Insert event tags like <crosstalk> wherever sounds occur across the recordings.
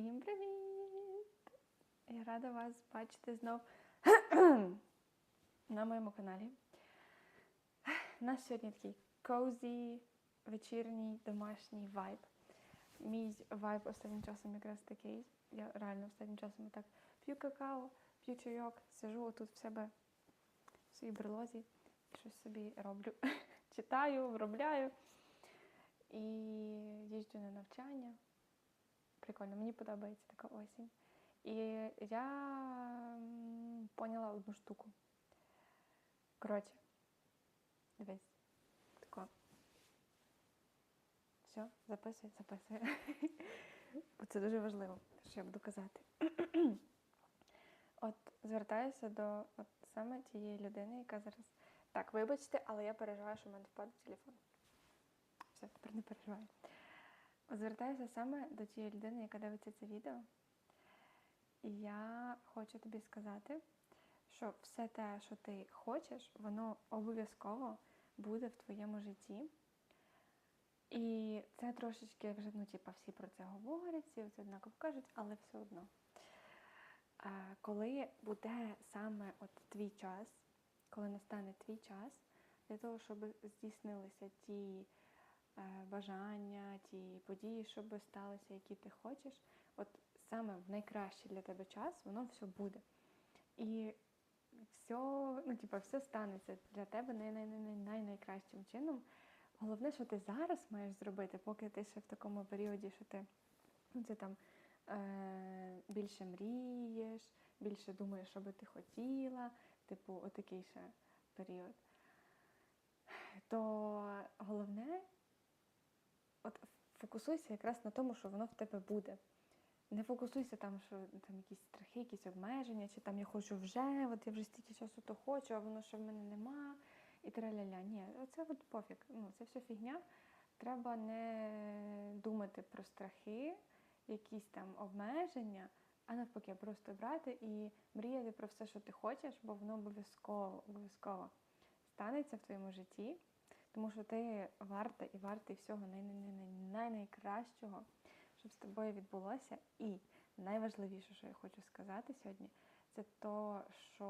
Всім привіт! Я рада вас бачити знов на моєму каналі. У нас сьогодні такий cozy, вечірній, домашній вайб. Мій вайб останнім часом якраз такий. Я реально останнім часом так п'ю какао, п'ю чайок, сижу отут в себе в своїй берлозі, щось собі роблю. <laughs> Читаю, виробляю і їжджу на навчання. Прикольно, мені подобається така осінь. І я поняла одну штуку. Коротше, дивись. Тако. Все, записуй, записуй. Бо це дуже важливо, що я буду казати. От звертаюся до от саме тієї людини, яка зараз. Так, вибачте, але я переживаю, що в мене впаде телефон. Все, тепер не переживаю. Звертаюся саме до тієї людини, яка дивиться це відео. І я хочу тобі сказати, що все те, що ти хочеш, воно обов'язково буде в твоєму житті. І це трошечки вже, ну, типа, всі про це говорять, всі це однаково кажуть, але все одно. Е, Коли буде саме от твій час, коли настане твій час, для того, щоб здійснилися ті бажання, ті події, щоб сталися, які ти хочеш, от саме в найкращий для тебе час, воно все буде. І все, ну, типа, все станеться для тебе най, най, най, най, най, найкращим чином. Головне, що ти зараз маєш зробити, поки ти ще в такому періоді, що ти ну, там е, більше мрієш, більше думаєш, що би ти хотіла, типу, отакий ще період. То головне, от фокусуйся якраз на тому, що воно в тебе буде. Не фокусуйся там, що там якісь страхи, якісь обмеження, чи там я хочу вже, от я вже стільки часу то хочу, а воно ще в мене нема. І траля-ля. Ні, це от пофіг. Ну, це все фігня. Треба не думати про страхи, якісь там обмеження, а навпаки, просто брати і мріяти про все, що ти хочеш, бо воно обов'язково, обов'язково станеться в твоєму житті, тому що ти варта і вартий всього най- най- най- най- найкращого, щоб з тобою відбулося. І найважливіше, що я хочу сказати сьогодні, це то, що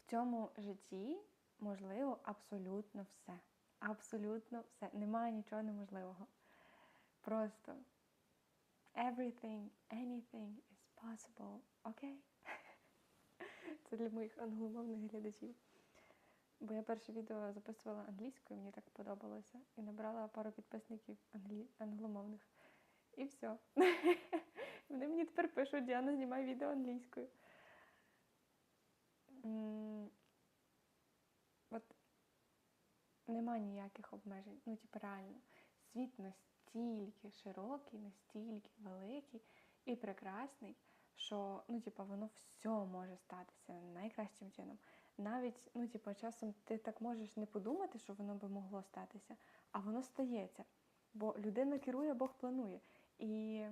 в цьому житті можливо абсолютно все. Абсолютно все. Немає нічого неможливого. Просто everything, anything is possible. Окей? <laughs> Це для моїх англомовних глядачів. Бо я перше відео записувала англійською, мені так подобалося. І набрала пару підписників англі... англомовних. І все. <laughs> Вони мені тепер пишуть, Діана, знімай відео англійською. От нема ніяких обмежень. Ну, типу, реально, світ настільки широкий, настільки великий і прекрасний, що ну, типу, воно все може статися найкращим чином. Навіть, ну, типу, часом ти так можеш не подумати, що воно би могло статися, а воно стається. Бо людина керує, Бог планує. І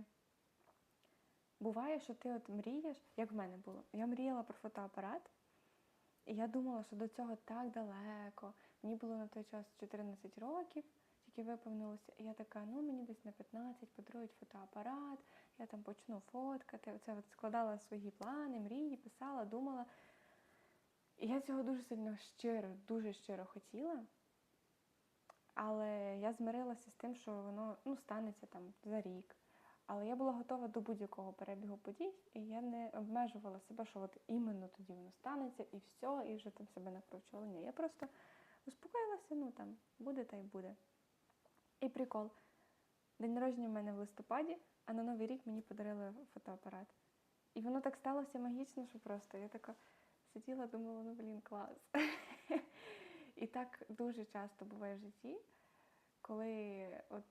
буває, що ти от мрієш, як в мене було. Я мріяла про фотоапарат, і я думала, що до цього так далеко. Мені було на той час 14 років, тільки виповнилося. І я така, ну мені десь на 15 подарують фотоапарат, я там почну фоткати. Оце от складала свої плани, мрії, писала, думала. І я цього дуже сильно щиро, дуже щиро хотіла. Але я змирилася з тим, що воно ну, станеться там за рік. Але я була готова до будь-якого перебігу подій, і я не обмежувала себе, що от іменно тоді воно станеться, і все, і вже там себе накручувала. Ні, я просто успокоїлася, ну там буде та й буде. І прикол. День народження в мене в листопаді, а на Новий рік мені подарили фотоапарат. І воно так сталося магічно, що просто я така сиділа, думала, ну блін, клас. <laughs> І так дуже часто буває в житті, коли от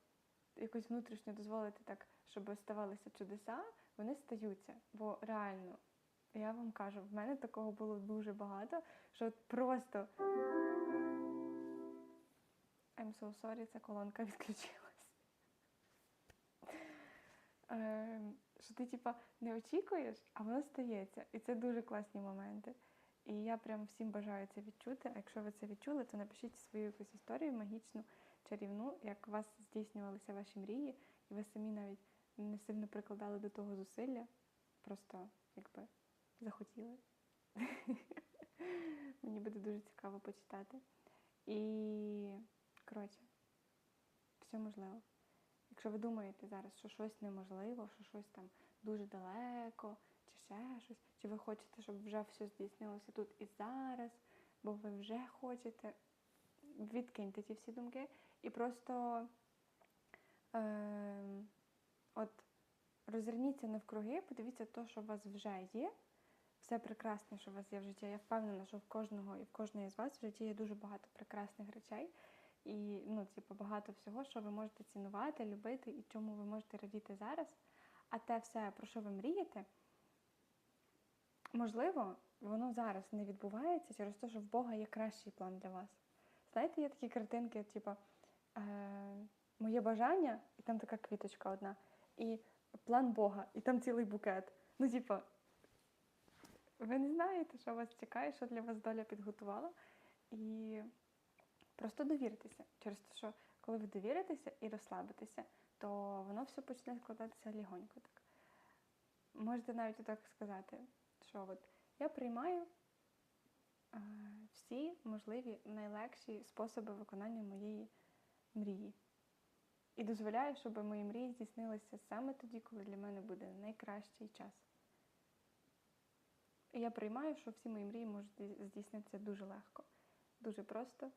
якось внутрішньо дозволити так, щоб ставалися чудеса, вони стаються. Бо реально, я вам кажу, в мене такого було дуже багато, що от просто I'm so sorry, ця колонка <laughs> відключилась. Ем, Що ти, типа, не очікуєш, а воно стається. І це дуже класні моменти. І я прям всім бажаю це відчути. А якщо ви це відчули, то напишіть свою якусь історію магічну, чарівну, як у вас здійснювалися ваші мрії, і ви самі навіть не сильно прикладали до того зусилля, просто якби захотіли. <laughs> Мені буде дуже цікаво почитати. І, коротше, все можливо. Якщо ви думаєте зараз, що щось неможливо, що щось там дуже далеко, ще щось, чи ви хочете, щоб вже все здійснилося тут і зараз, бо ви вже хочете, відкиньте ті всі думки і просто е, от розверніться навкруги, подивіться те, що у вас вже є. Все прекрасне, що у вас є в житті. Я впевнена, що в кожного і в кожної з вас в житті є дуже багато прекрасних речей. І ну, типу, багато всього, що ви можете цінувати, любити і чому ви можете радіти зараз. А те все, про що ви мрієте, можливо, воно зараз не відбувається через те, що в Бога є кращий план для вас. Знаєте, є такі картинки, типу, е, моє бажання, і там така квіточка одна, і план Бога, і там цілий букет. Ну, типу, ви не знаєте, що вас чекає, що для вас доля підготувала. І просто довіритеся. Через те, що коли ви довіритеся і розслабитеся, то воно все почне складатися легонько так. Можете навіть так сказати, що от я приймаю е, всі можливі найлегші способи виконання моєї мрії. І дозволяю, щоб мої мрії здійснилися саме тоді, коли для мене буде найкращий час. І я приймаю, що всі мої мрії можуть здійснитися дуже легко, дуже просто.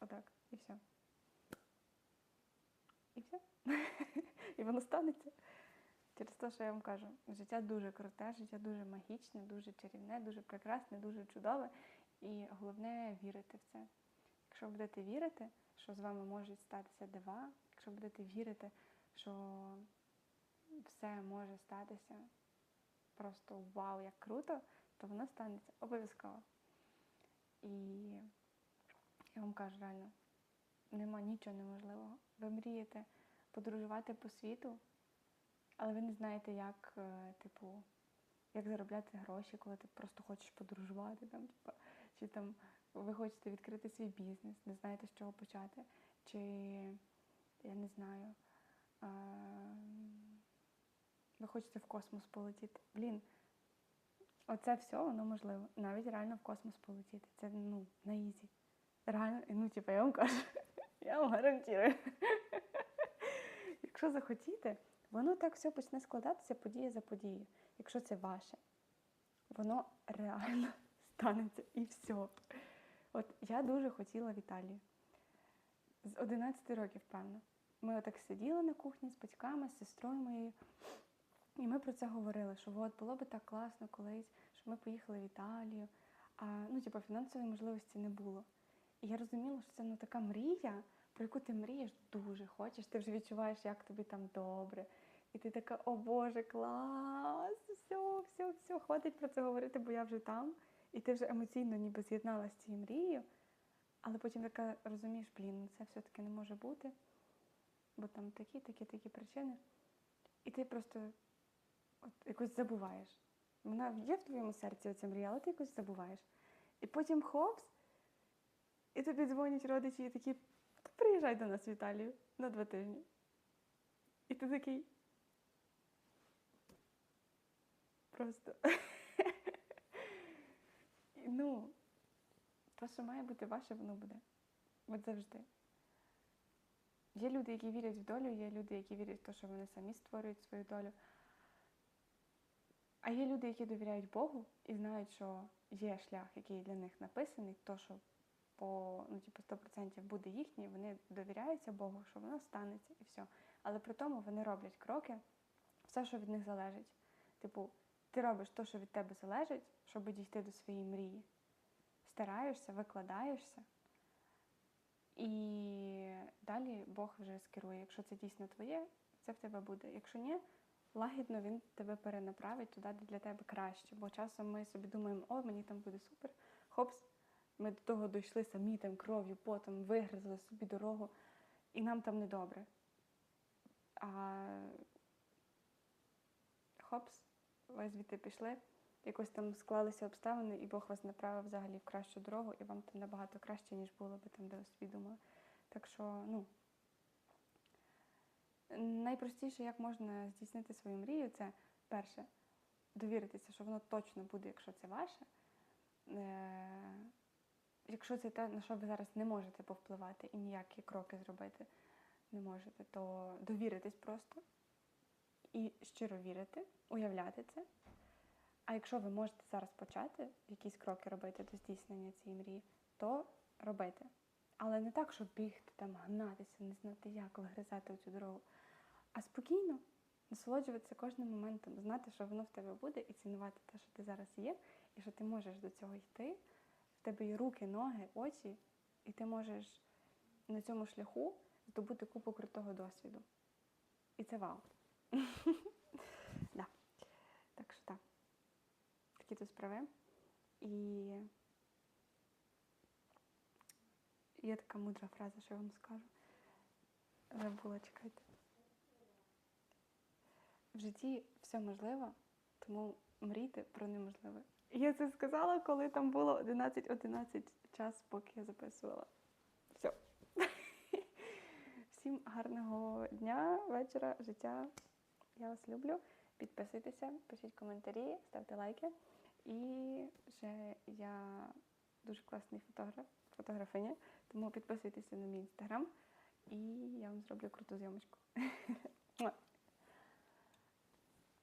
Отак, і все. І все. <laughs> І воно станеться. Через те, що я вам кажу, життя дуже круте, життя дуже магічне, дуже чарівне, дуже прекрасне, дуже чудове. І головне вірити в це. Якщо будете вірити, що з вами можуть статися дива, якщо будете вірити, що все може статися просто вау, як круто, то воно станеться обов'язково. І я вам кажу реально, нема нічого неможливого. Ви мрієте подорожувати по світу, але ви не знаєте, як, е, типу, як заробляти гроші, коли ти просто хочеш подорожувати, там, типу, чи там ви хочете відкрити свій бізнес, не знаєте, з чого почати, чи я не знаю. е, ви хочете в космос полетіти. Блін, оце все воно можливо. Навіть реально в космос полетіти. Це ну, на ізі. Реально, ну, типу, я вам кажу, <laughs> я вам гарантую. <laughs> Якщо захотіте, воно так все почне складатися подія за подією. Якщо це ваше, воно реально <laughs> станеться і все. От я дуже хотіла в Італію. З 11 років, певно. Ми отак сиділи на кухні з батьками, з сестрою моєю. І ми про це говорили, що от було би так класно колись, що ми поїхали в Італію, а ну, типу, фінансової можливості не було. І я розуміла, що це ну, така мрія, про яку ти мрієш дуже хочеш, ти вже відчуваєш, як тобі там добре. І ти така, о Боже, клас! Все, все, все, хватить про це говорити, бо я вже там. І ти вже емоційно ніби з'єдналася з цією мрією, але потім така розумієш, блін, ну це все-таки не може бути, бо там такі, такі, такі причини. І ти просто от якось забуваєш. Вона є в твоєму серці оця мрія, але ти якось забуваєш. І потім хопс, і тобі дзвонять родичі і такі, «Та приїжджай до нас в Італію на два тижні. І ти такий. Просто. Ну, те, що має бути ваше, воно буде. От завжди. Є люди, які вірять в долю, є люди, які вірять в те, що вони самі створюють свою долю. А є люди, які довіряють Богу і знають, що є шлях, який для них написаний, то, що по ну, типу, 100% буде їхній, вони довіряються Богу, що воно станеться і все. Але при тому вони роблять кроки, все, що від них залежить. Типу, ти робиш те, що від тебе залежить, щоб дійти до своєї мрії. Стараєшся, викладаєшся. І далі Бог вже скерує. Якщо це дійсно твоє, це в тебе буде. Якщо ні, лагідно він тебе перенаправить туди, де для тебе краще. Бо часом ми собі думаємо, о, мені там буде супер. Хопс, ми до того дійшли самі там кров'ю, потом вигризли собі дорогу, і нам там недобре. А хопс, ви звідти пішли, якось там склалися обставини, і Бог вас направив взагалі в кращу дорогу, і вам там набагато краще, ніж було би там, де собі думали. Так що, ну, Найпростіше, як можна здійснити свою мрію, це перше довіритися, що воно точно буде, якщо це ваше. Якщо це те, на що ви зараз не можете повпливати і ніякі кроки зробити не можете, то довіритись просто і щиро вірити, уявляти це. А якщо ви можете зараз почати якісь кроки робити до здійснення цієї мрії, то робити. Але не так, щоб бігти, там, гнатися, не знати як, вигризати цю дорогу, а спокійно насолоджуватися кожним моментом, знати, що воно в тебе буде, і цінувати те, що ти зараз є, і що ти можеш до цього йти. В тебе є руки, ноги, очі, і ти можеш на цьому шляху здобути купу крутого досвіду. І це вау. <laughs> Так що так. Такі тут справи. І є така мудра фраза, що я вам скажу. Забула, чекайте. В житті все можливо, тому мрійте про неможливе. Я це сказала, коли там було 11-11 час, поки я записувала. Все. Всім гарного дня, вечора, життя. Я вас люблю. Підписуйтеся, пишіть коментарі, ставте лайки. І ще я дуже класний фотограф, фотографиня, тому підписуйтеся на мій інстаграм і я вам зроблю круту зйомочку.